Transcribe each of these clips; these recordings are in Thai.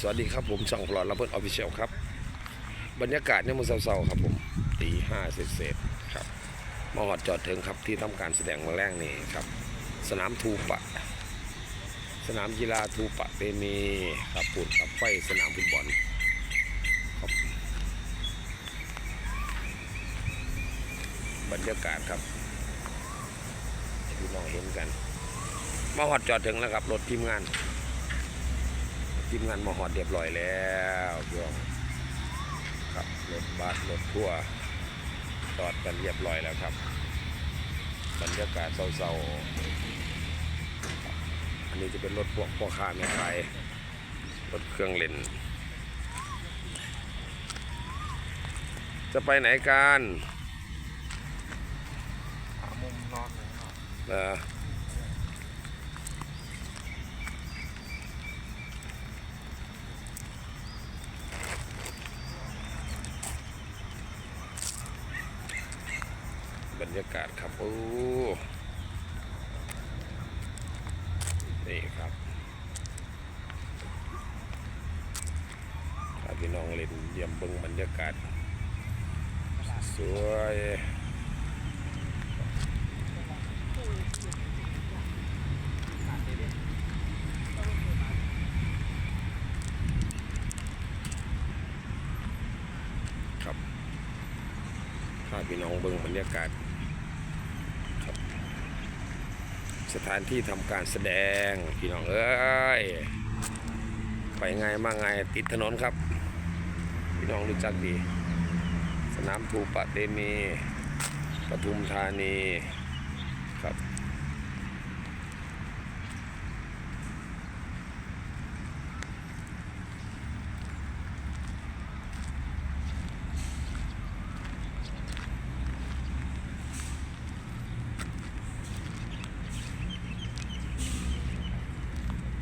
สวัสดีครับผมช่องพลอดระเบิดออฟฟิเชียลครับ บรรยากาศเนี่ยมันเศร้าๆครับผมตีห้าเศษๆครับมาหอดจอดถึงครับที่ทำการแสดงวันแรกนี่ครับ สนามทูปะ สนามกีฬาทูปะเตมีครับปูนครับไฟสนามฟุตบอลครับบรรยากาศครับที่น้องเห็นกัน มาหอดจอดถึงแล้วครับรถทีมงาน ทีมงานมาหอดเรียบร้อยแล้วพี่น้องครับรถบัสรถทัวร์จอดกันเรียบร้อยแล้วครับ บรรยากาศเศร้าๆครับอันนี้จะเป็นรถพวกพ่อค้าแม่ขายรถเครื่องเล่น จะไปไหนกันหามุมนอนเลยเนาะเออ บรรยากาศครับ โอ้นี่ครับถ้าพี่น้องเล่นเยี่ยมเบิ่งบรรยากาศ สวยครับพาพี่น้องเบิ่งบรรยากาศครับ สถานที่ทำการแสดงพี่น้องเอ้ยไปไงมาไงติดถนนครับ พี่น้องรู้จักดี สนามภูปะเตมีปทุมธานีครับ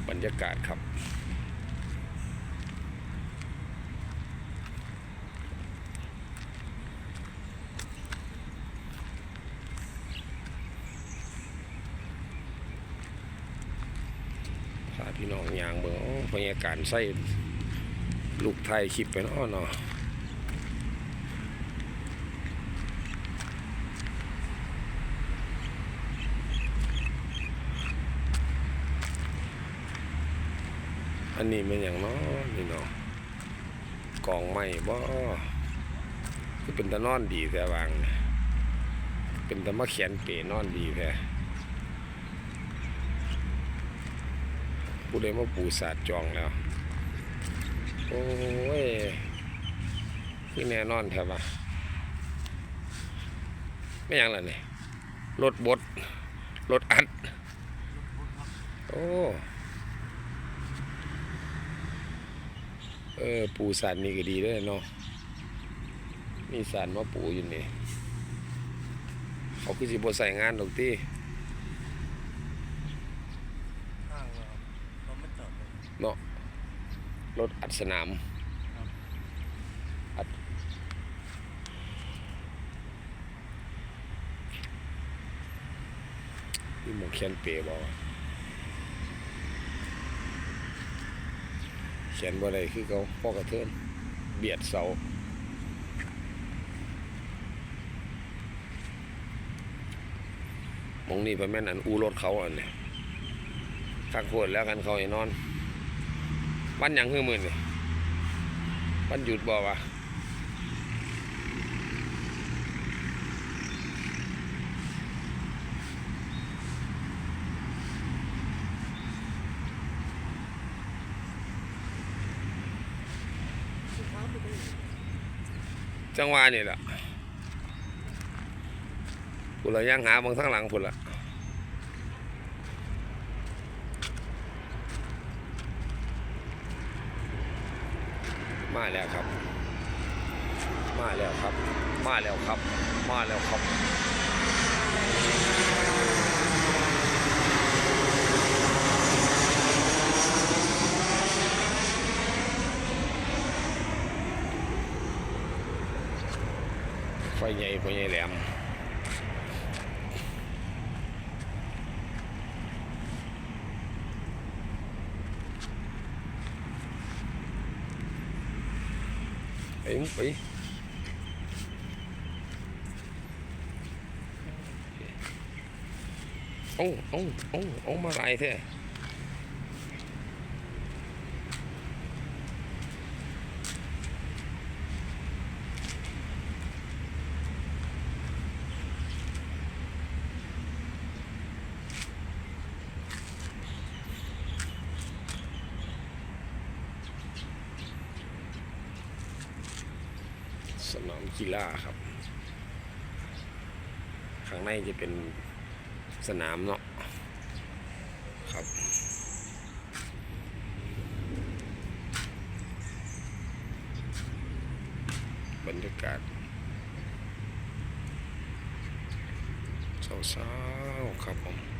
บรรยากาศครับ พาพี่น้องยางเบิ่งโอ้บรรยากาศใส่ลูกไทยคลิปไปเนาะเนาะ อันนี้เป็นอย่างนาะนี่เนาะกองไม้บ่คือเป็นตะนอนดีแต่วางเนี่ยเป็นตะมาเขียนเปนอนดีแท้ผู้ใดมาปูสาดจองแล้ว โอ้ยคือแน่นอนแถวะไม่ยังล่ะนี่รถบดรถอัด โอ้ เออ ปูสารนี่ก็ดีเลยเนาะ มีสารมาปูอยู่นี่ เขาคือสิบใส่งานดอกที่ข้างเราเราไม่จอดเลยเนาะ รถอัดสนามครับอัดนี่หมองเขียนเปย์บอกว่า เขียนบ่ได้คือเขาพ่อกระเทือนเบียดเสาหมองนี่ไปแม่นอันอูรถเขาอันเนี่ยคักโพดแล้วกันเขาไอ้นอนวันยังคือมื่นนี่วันหยุดบ่วะ จังหวะนี่แหละพุ่นละย่างหาบางทั้งหลังพุ่นละมาแล้วครับ มาแล้วครับ มาแล้วครับ มาแล้วครับ พ่อใหญ่พ่อใหญ่แหลมไปมุกไปโอ้โอ้โอ้โอ้มาไรเท่ สนามกีฬาครับ ข้างในจะเป็นสนามเนาะครับ บรรยากาศเช้าๆครับผม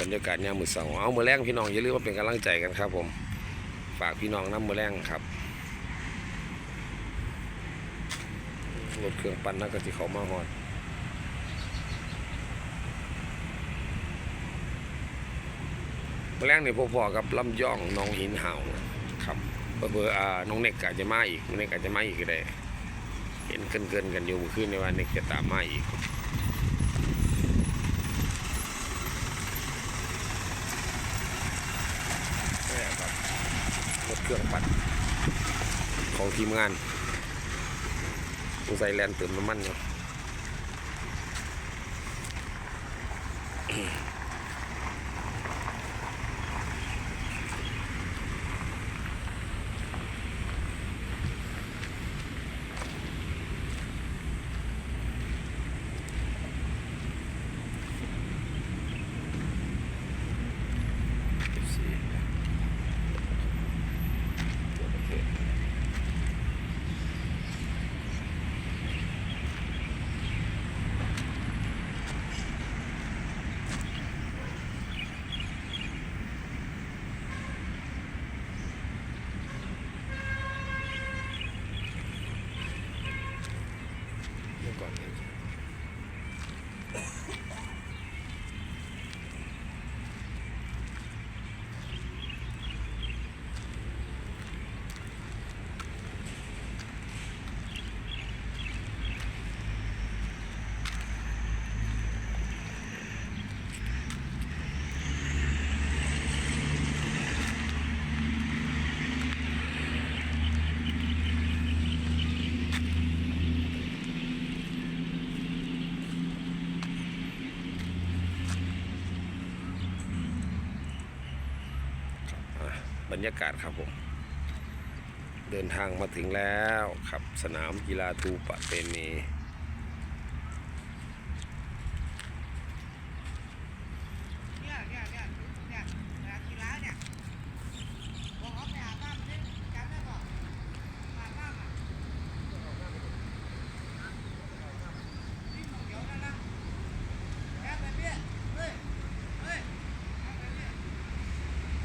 บรรยากาศยามมือเสาร์เอามือแรงพี่น้องอย่าลืมว่าเป็นกำลังใจกันครับ ผมฝากพี่น้องน้ำมือแรงครับรถเครื่องปั่นนักกติเขามาฮอดแมลงนี่พอๆกับลำย่องน้องหินเห่าครับเบอร์เบอร์อ่าน้องเน็กอาจจะมาอีกน้องเน็กอาจจะมาอีกก็ได้ เห็นเกินเกินๆกันอยู่เมื่อคืนในวันเน็กจะตามมาอีกนี่ครับรถ เครื่องปั่นของทีมงานสงสัยแลนเติมน้ำมันเนาะ เมื่อก่อนเนี่ยอะ บรรยากาศครับผม เดินทางมาถึงแล้วครับสนามกีฬาทูปะเตมี